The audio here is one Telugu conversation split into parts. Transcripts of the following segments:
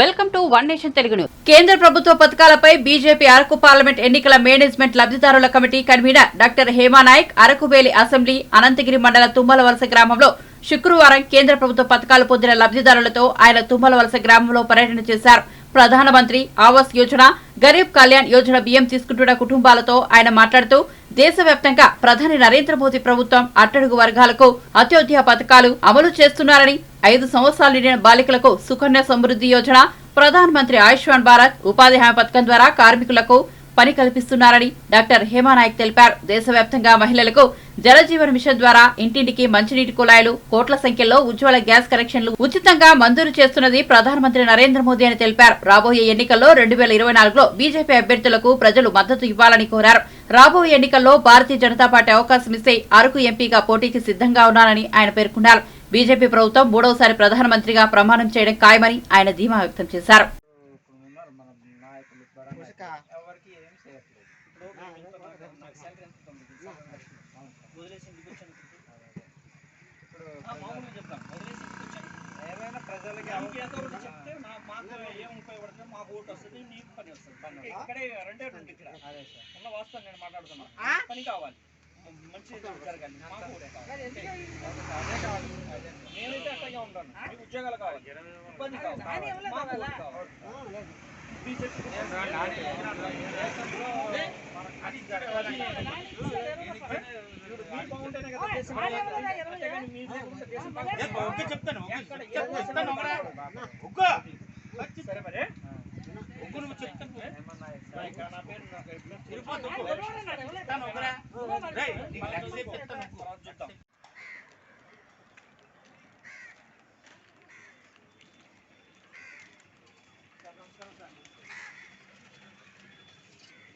Welcome to one nation Telugu news. కేంద్ర ప్రభుత్వ పథకాలపై బీజేపీ అరకు పార్లమెంట్ ఎన్నికల మేనేజ్మెంట్ లబ్ధిదారుల committee convener doctor Hema Naik Araku Valley assembly Anantagiri మండల తుమ్మల వలస గ్రామంలో శుక్రవారం కేంద్ర ప్రభుత్వ పథకాలు పొందిన లబ్ధిదారులతో ఆయన తుమ్మల వలస గ్రామంలో పర్యటన చేశారు. ప్రధానమంత్రి ఆవాస్ యోజన గరీబ్ కళ్యాణ్ యోజన బియ్యం తీసుకుంటున్న కుటుంబాలతో ఆయన మాట్లాడుతూ దేశవ్యాప్తంగా ప్రధాని నరేంద్ర మోదీ ప్రభుత్వం అట్టడుగు వర్గాలకు అత్యోధ్య పథకాలు అమలు చేస్తున్నారని ఐదు సంవత్సరాలు నిండిన బాలికలకు సుకన్య సమృద్ధి యోజన ప్రధాన మంత్రి ఆయుష్మాన్ భారత్ ఉపాధి హామీ పథకం ద్వారా కార్మికులకు పని కల్పిస్తున్నారని డాక్టర్ హేమానాయక్ తెలిపారు. దేశవ్యాప్తంగా మహిళలకు జలజీవన్ మిషన్ ద్వారా ఇంటింటికి మంచినీటి కుళాయిలు కోట్ల సంఖ్యలో ఉజ్వల గ్యాస్ కనెక్షన్లు ఉచితంగా మంజూరు చేస్తున్నది ప్రధానమంత్రి నరేంద్ర మోదీ అని తెలిపారు. రాబోయే ఎన్నికల్లో రెండు వేల ఇరవై నాలుగులో బీజేపీ అభ్యర్థులకు ప్రజలు మద్దతు ఇవ్వాలని కోరారు. రాబోయే ఎన్నికల్లో భారతీయ జనతా పార్టీ అవకాశం ఇస్తే అరకు ఎంపీగా పోటీకి సిద్ధంగా ఉన్నానని ఆయన పేర్కొన్నారు. బీజేపీ ప్రభుత్వం మూడవసారి ప్రధానమంత్రిగా ప్రమాణం చేయడం ఖాయమని ఆయన ధీమా వ్యక్తం చేశారు. సార్. వదిలేసి ఇంటికి వచ్చాను ఇప్పుడు మామూలుగా చెప్తాను వదిలేసి ఇంటికి వచ్చాను ఏమైనా ప్రజలకి ఎవరికి ఏదో ఒకటి చెప్తే నా మాకు ఏం ఉపయోగపడుతుంది మాకు ఓటు వస్తుంది నీకు పని వస్తుంది పని ఇక్కడే రెండే రెండు ఇక్కడ అదే సార్ ఉన్న వాస్తవం నేను మాట్లాడుతున్నా పని కావాలి మంచి జరగాలి మాకు ఓటే కావాలి అదే కావాలి నేనైతే అట్లాగే ఉంటాను మీకు ఉద్యోగాలు కావాలి ఇబ్బంది కావాలి మాకు ఓటు కావాలి బీజేపీ చెప్తాను సరే మరి ఒగ్గు నువ్వు చెప్తాను నా తిరుపతి చెప్తాను ఒకరా చూద్దాం సార్ నమస్కారం సార్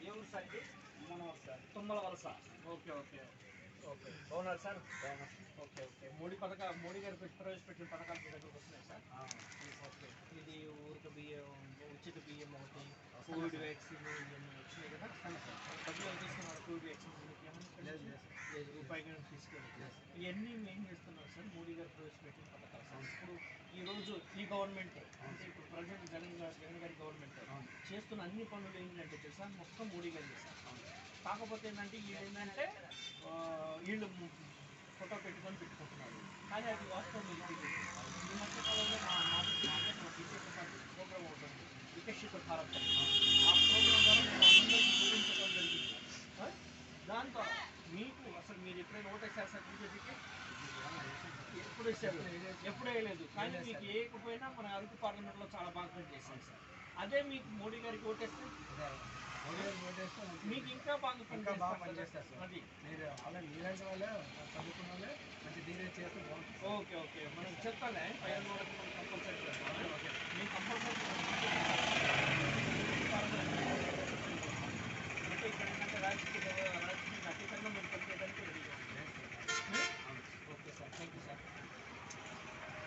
ఏ ఊరు సార్ ఇది మనవరు sir Tummala Valasa. Okay okay. Okay. బాగున్నారు సార్? Okay okay. మోడీ పథకాలు మోడీ గారు పెట్టి ప్రవేశపెట్టిన పథకాలు మీ దగ్గరకు వస్తున్నాయి సార్? ఓకే. ఇది ఊరికి బియ్యం ఉచిత బియ్యం ఒకటి కోవిడ్ వ్యాక్సిన్ ఇవన్నీ వచ్చినాయి కదా? డబ్బులు ఏం చేస్తున్నారు కోవిడ్ వ్యాక్సిన్? లేదు రూపాయి తీసుకెళ్ళి ఇవన్నీ ఏం చేస్తున్నారు సార్ మోడీ గారు ప్రవేశపెట్టిన పథకాలు? సార్ ఇప్పుడు ఈ రోజు ఈ గవర్నమెంట్ అంటే ఇప్పుడు ప్రజెంట్ జగన్ గారు జగన్ గారి గవర్నమెంట్ చేస్తున్న అన్ని పనులు ఏంటంటే తెలుసా? మొత్తం మోడీ గారు చేస్తారు కాకపోతే ఏంటంటే ఏంటంటే వీళ్ళు ఫోటో పెట్టుకొని పెట్టుకుంటున్నారు. కానీ అది వాస్తవం ఈ మధ్యకాలంలో మా మా బీజేపీ పార్టీ ప్రోగ్రామ్ ఉంటుంది వికసిత భారత్ ఆ ప్రోగ్రామ్ ద్వారా మేము అందరికీ వివరించడం జరిగింది. దాంతో మీకు అసలు మీరు ఎప్పుడైనా ఓటేసారు సార్ బీజేపీకి? ఎప్పుడు వేసారు ఎప్పుడు వేయలేదు. కానీ మీకు వేయకపోయినా మన అరకు పార్లమెంట్లో చాలా బాగా పనిచేస్తాం సార్. అదే మీకు మోడీ గారికి ఓటేస్తే? మీకు ఇంకా బాగా ఇంకా బాగా పనిచేస్తారు సార్. మీరు. అలా మీలాంటి వాళ్ళే చదువుకున్న వాళ్ళే మంచి డిగ్రీ చేస్తే ఓకే ఓకే. మనం చెప్తానే పైన కంపల్సరీ